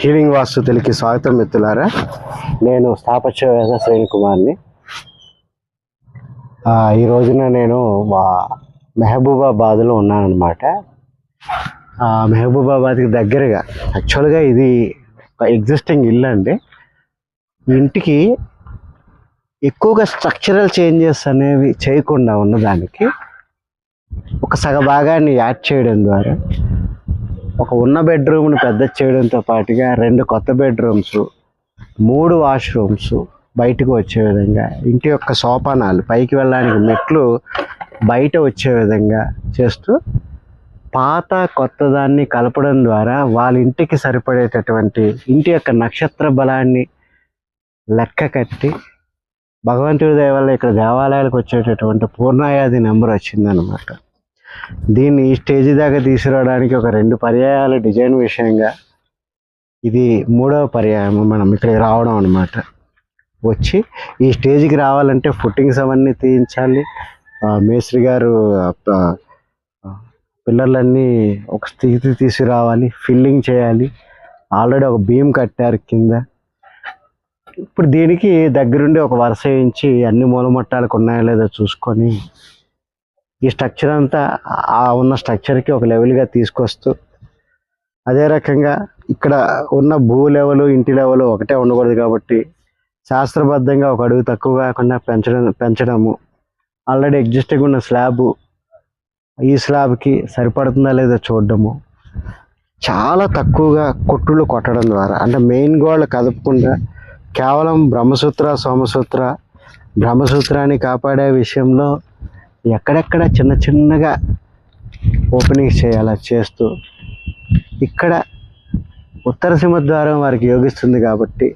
Healing వాస్తు తెలికి స్వాగతం మిత్రులారా. నేను స్థాపత్యవేద శ్రేణి కుమార్ని. ఈ రోజున నేను మా మెహబూబాబాద్లో ఉన్నానమాట మెహబూబాబాద్కి దగ్గరగా యాక్చువల్గా ఇది ఒక ఎగ్జిస్టింగ్ ఇల్లు అండి. ఇంటికి ఎక్కువగా స్ట్రక్చరల్ చేంజెస్ అనేవి చేయకుండా ఉన్నదానికి ఒక సగ భాగాన్ని యాడ్ చేయడం ద్వారా ఒక ఉన్న బెడ్రూమ్ని పెద్ద చేయడంతో పాటుగా రెండు కొత్త బెడ్రూమ్స్ మూడు వాష్రూమ్స్ బయటకు వచ్చే విధంగా ఇంటి యొక్క సోపానాలు పైకి వెళ్ళడానికి మెట్లు బయట వచ్చే విధంగా చేస్తూ పాత కొత్తదాన్ని కలపడం ద్వారా వాళ్ళ ఇంటికి సరిపడేటటువంటి ఇంటి యొక్క నక్షత్ర బలాన్ని లెక్క కట్టి భగవంతుడి దయ వల్ల ఇక్కడ దేవాలయాలకు వచ్చేటటువంటి పూర్ణాయాది నెంబర్ వచ్చిందనమాట దీన్ని ఈ స్టేజ్ దాకా తీసుకురావడానికి ఒక రెండు పర్యాయాల డిజైన్ విషయంగా ఇది మూడవ పర్యాయం మనం ఇక్కడికి రావడం అనమాట వచ్చి ఈ స్టేజ్కి రావాలంటే ఫుట్టింగ్స్ అవన్నీ తీయించాలి. మేస్త్రి గారు పిల్లర్లన్నీ ఒక స్థితి తీసుకురావాలి. ఫిల్లింగ్ చేయాలి. ఆల్రెడీ ఒక బీమ్ కట్టారు కింద. ఇప్పుడు దీనికి దగ్గరుండి ఒక వరుస వేయించి అన్ని మూలమట్టాలకు ఉన్నాయో లేదో చూసుకొని ఈ స్ట్రక్చర్ అంతా ఆ ఉన్న స్ట్రక్చర్కి ఒక లెవెల్గా తీసుకొస్తూ అదే రకంగా ఇక్కడ ఉన్న భూ లెవెలు ఇంటి లెవెలు ఒకటే ఉండకూడదు కాబట్టి శాస్త్రబద్ధంగా ఒక అడుగు తక్కువ కాకుండా పెంచడం పెంచడము. ఆల్రెడీ ఎగ్జిస్టింగ్ ఉన్న స్లాబ్. ఈ స్లాబ్కి సరిపడుతుందా లేదా చూడడము. చాలా తక్కువగా కొట్టులు కొట్టడం ద్వారా అంటే మెయిన్ గోడలు కదపకుండా కేవలం బ్రహ్మసూత్ర సోమసూత్ర బ్రహ్మసూత్రాన్ని కాపాడే విషయంలో ఎక్కడెక్కడ చిన్న చిన్నగా ఓపెనింగ్ చేయాలా చేస్తూ ఇక్కడ ఉత్తర సింహద్వారం వారికి యోగిస్తుంది కాబట్టి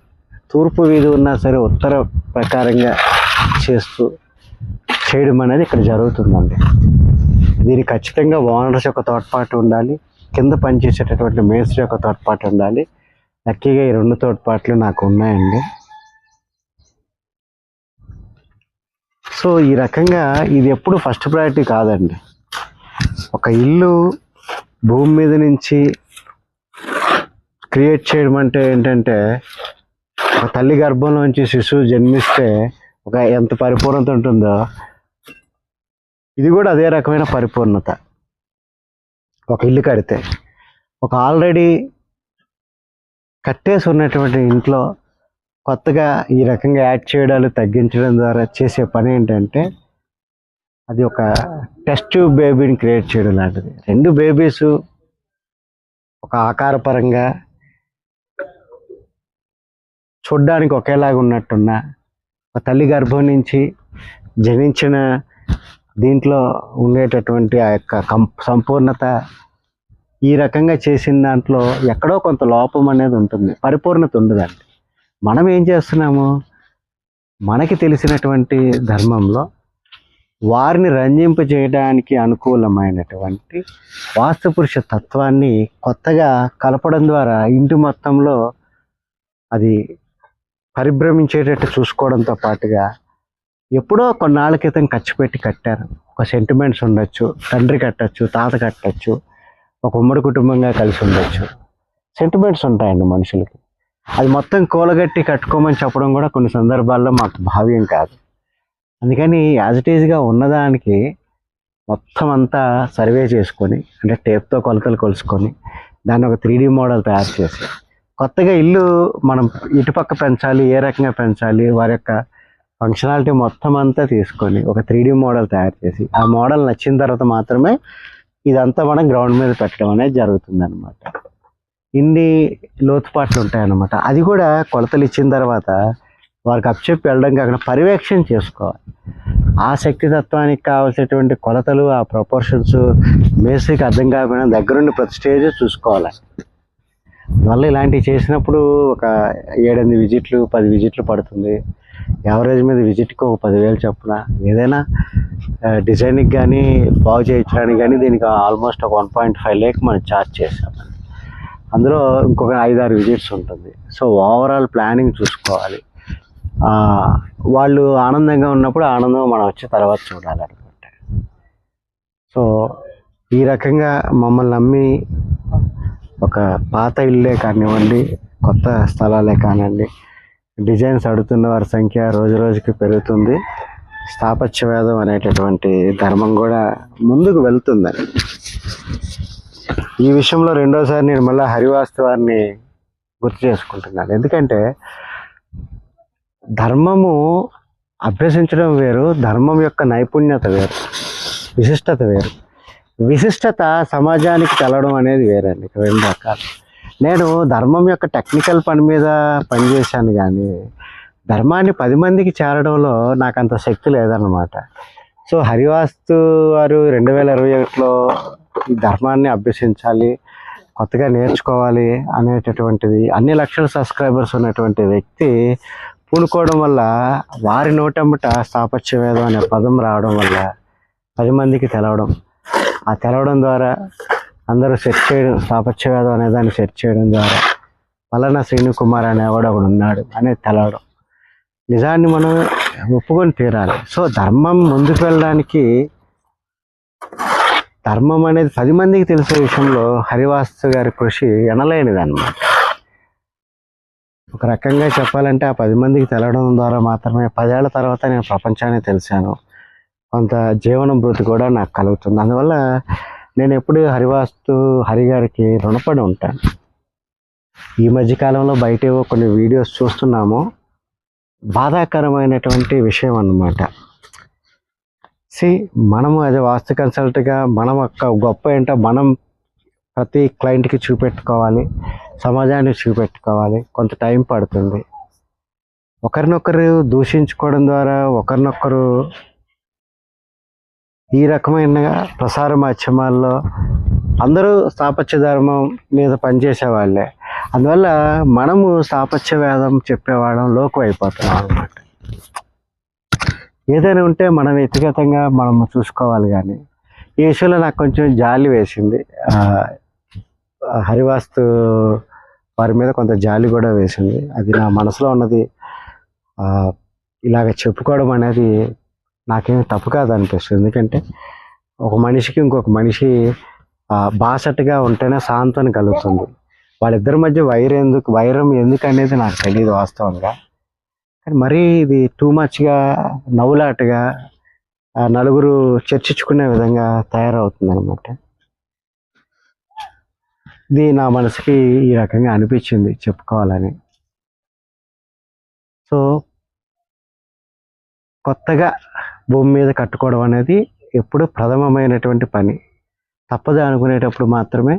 తూర్పు వీధి ఉన్నా సరే ఉత్తర ప్రకారంగా చేస్తూ చేయడం అనేది ఇక్కడ జరుగుతుందండి. దీనికి ఖచ్చితంగా ఓనర్స్ యొక్క తోడ్పాటు ఉండాలి. కింద పనిచేసేటటువంటి మేస్త్రి యొక్క తోడ్పాటు ఉండాలి. లక్కీగా ఈ రెండు తోడ్పాట్లు నాకు ఉన్నాయండి. సో ఈ రకంగా ఇది ఎప్పుడు ఫస్ట్ ప్రయారిటీ కాదండి. ఒక ఇల్లు భూమి మీద నుంచి క్రియేట్ చేయడం అంటే ఏంటంటే ఒక తల్లి గర్భంలోంచి శిశువు జన్మిస్తే ఒక ఎంత పరిపూర్ణత ఉంటుందో ఇది కూడా అదే రకమైన పరిపూర్ణత. ఒక ఇల్లు కడితే ఒక ఆల్రెడీ కట్టేసి ఉన్నటువంటి ఇంట్లో కొత్తగా ఈ రకంగా యాడ్ చేయడాలు తగ్గించడం ద్వారా చేసే పని ఏంటంటే అది ఒక టెస్ట్ ట్యూబ్ బేబీని క్రియేట్ చేయడం లాంటిది. రెండు బేబీస్ ఒక ఆకారపరంగా చూడ్డానికి ఒకేలాగా ఉన్నట్టున్న ఒక తల్లి గర్భం నుంచి జనించిన దీంట్లో ఉండేటటువంటి ఆ యొక్క కం సంపూర్ణత ఈ రకంగా చేసిన దాంట్లో ఎక్కడో కొంత లోపం అనేది ఉంటుంది. పరిపూర్ణత ఉండదండి. మనం ఏం చేస్తున్నాము? మనకి తెలిసినటువంటి ధర్మంలో వారిని రంజింప చేయడానికి అనుకూలమైనటువంటి వాస్తుపురుష తత్వాన్ని కొత్తగా కలపడం ద్వారా ఇంటి మొత్తంలో అది పరిభ్రమించేటట్టు చూసుకోవడంతో పాటుగా ఎప్పుడో కొన్నాళ్ళ క్రితం ఖర్చు పెట్టి కట్టారు. ఒక సెంటిమెంట్స్ ఉండొచ్చు తండ్రి కట్టచ్చు తాత కట్టచ్చు ఒక ఉమ్మడి కుటుంబంగా కలిసి ఉండొచ్చు. సెంటిమెంట్స్ ఉంటాయండి మనుషులకి. అది మొత్తం కూలగట్టి కట్టుకోమని చెప్పడం కూడా కొన్ని సందర్భాల్లో మాకు భావ్యం కాదు. అందుకని యాజ్ ఇట్ ఈజ్గా ఉన్నదానికి మొత్తం అంతా సర్వే చేసుకొని అంటే టేప్తో కొలతలు కొలుసుకొని దాన్ని ఒక త్రీ మోడల్ తయారు చేసి కొత్తగా ఇల్లు మనం ఇటుపక్క పెంచాలి ఏ రకంగా పెంచాలి వారి యొక్క ఫంక్షనాలిటీ మొత్తం అంతా తీసుకొని ఒక త్రీ మోడల్ తయారు చేసి ఆ మోడల్ నచ్చిన తర్వాత మాత్రమే ఇదంతా మనం గ్రౌండ్ మీద పెట్టడం అనేది జరుగుతుంది అనమాట ఇన్ని లోతుపాట్లు ఉంటాయన్నమాట. అది కూడా కొలతలు ఇచ్చిన తర్వాత వారికి అప్పచెప్పి వెళ్ళడం కాకుండా పర్యవేక్షణ చేసుకోవాలి. ఆ శక్తి తత్వానికి కావాల్సినటువంటి కొలతలు ఆ ప్రపోర్షన్స్ మేస్త్రికి అర్థం కాకపోయినా దగ్గరుండి ప్రతి స్టేజ్ చూసుకోవాలి. అందువల్ల ఇలాంటివి చేసినప్పుడు ఒక ఏడెనిమిది విజిట్లు పది విజిట్లు పడుతుంది. యావరేజ్ మీద విజిట్కి ఒక పదివేలు చొప్పున ఏదైనా డిజైన్కి కానీ బాగు చేయించడానికి కానీ దీనికి ఆల్మోస్ట్ ఒక వన్ పాయింట్ ఫైవ్ లేక్ మనం ఛార్జ్ చేసాం అందులో ఇంకొక ఐదారు విజిట్స్ ఉంటుంది. సో ఓవరాల్ ప్లానింగ్ చూసుకోవాలి. వాళ్ళు ఆనందంగా ఉన్నప్పుడు ఆనందం మనం వచ్చి తర్వాత చూడాలి అనుకుంటే. సో ఈ రకంగా మమ్మల్ని నమ్మి ఒక పాత ఇల్లే కానివ్వండి కొత్త స్థలాలే కానివ్వండి డిజైన్స్ అడుగుతున్న వారి సంఖ్య రోజు రోజుకి పెరుగుతుంది. స్థాపత్యవేదం అనేటటువంటి ధర్మం కూడా ముందుకు వెళ్తుందని. ఈ విషయంలో రెండోసారి నేను మళ్ళీ హరివాస్తవాన్ని గుర్తు చేసుకుంటున్నాను. ఎందుకంటే ధర్మము అభ్యసించడం వేరు ధర్మం యొక్క నైపుణ్యత వేరు విశిష్టత వేరు. విశిష్టత సమాజానికి తెలడం అనేది వేరండి రెండు రకాలు. నేను ధర్మం యొక్క టెక్నికల్ పని మీద పనిచేశాను కానీ ధర్మాన్ని పది మందికి చేరడంలో నాకు అంత శక్తి లేదన్నమాట. సో హరివాస్తు వారు రెండు వేల ఇరవై ఒకటిలో ఈ ధర్మాన్ని అభ్యసించాలి కొత్తగా నేర్చుకోవాలి అనేటటువంటిది అన్ని లక్షల సబ్స్క్రైబర్స్ ఉన్నటువంటి వ్యక్తి పూనుకోవడం వల్ల వారి నోటమ్మట స్థాపత్యవేదం అనే పదం రావడం వల్ల పది మందికి తెలవడం. ఆ తెలవడం ద్వారా అందరూ సెర్చ్ చేయడం స్థాపత్యవేదం అనే దాన్ని సెర్చ్ చేయడం ద్వారా పలానా శ్రీను కుమార్ అనేవాడు ఒకడు ఉన్నాడు అనేది తెలవడం. నిజాన్ని మనం ఒప్పుకొని తీరాలి. సో ధర్మం ముందుకు వెళ్ళడానికి ధర్మం అనేది పది మందికి తెలిసే విషయంలో హరివాస్తు గారి కృషి ఎనలేనిది అనమాట ఒక రకంగా చెప్పాలంటే ఆ పది మందికి తెలవడం ద్వారా మాత్రమే పదేళ్ళ తర్వాత నేను ప్రపంచాన్ని తెలిసాను. కొంత జీవనం భృతి కూడా నాకు కలుగుతుంది. అందువల్ల నేను ఎప్పుడు హరివాస్తు హరి గారికి రుణపడి ఉంటాను. ఈ మధ్య కాలంలో బయట ఏవో కొన్ని వీడియోస్ చూస్తున్నాము. బాధాకరమైనటువంటి విషయం అన్నమాట సి మనము అది వాస్తు కన్సల్ట్గా మనం యొక్క గొప్ప ఏంటో మనం ప్రతి క్లయింట్కి చూపెట్టుకోవాలి సమాజానికి చూపెట్టుకోవాలి కొంత టైం పడుతుంది. ఒకరినొకరు దూషించుకోవడం ద్వారా ఒకరినొకరు ఈ రకమైన ప్రసార మాధ్యమాల్లో అందరూ స్థాపత్య ధర్మం మీద పనిచేసే వాళ్ళే అందువల్ల మనము స్థాపత్య వేదం చెప్పేవాళ్ళం లోకం అయిపోతున్నాం అనమాట ఏదైనా ఉంటే మనం వ్యక్తిగతంగా మనం చూసుకోవాలి కానీ ఈ విషయంలో నాకు కొంచెం జాలి వేసింది. హరివాస్తు వారి మీద కొంత జాలి కూడా వేసింది. అది నా మనసులో ఉన్నది. ఇలాగ చెప్పుకోవడం అనేది నాకేమి తప్పు కాదు అనిపిస్తుంది ఎందుకంటే ఒక మనిషికి ఇంకొక మనిషి బాసట్టుగా బాసటగా ఉంటేనే సాంత్వన కలుగుతుంది. వాళ్ళిద్దరి మధ్య వైర్ ఎందుకు వైరం ఎందుకు అనేది నాకు తెలియదు వాస్తవంగా. కానీ మరీ ఇది టూ మచ్గా నవ్వులాటగా నలుగురు చర్చించుకునే విధంగా తయారవుతుంది అనమాట ఇది నా మనసుకి ఈ రకంగా అనిపించింది చెప్పుకోవాలని. సో కొత్తగా భూమి మీద కట్టుకోవడం అనేది ఎప్పుడు ప్రథమమైనటువంటి పని. తప్పదు అనుకునేటప్పుడు మాత్రమే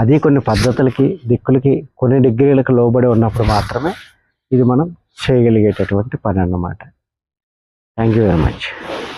అది కొన్ని పద్ధతులకి దిక్కులకి కొన్ని డిగ్రీలకు లోబడి ఉన్నప్పుడు మాత్రమే ఇది మనం చేయగలిగేటటువంటి పని అన్నమాట. Thank you very much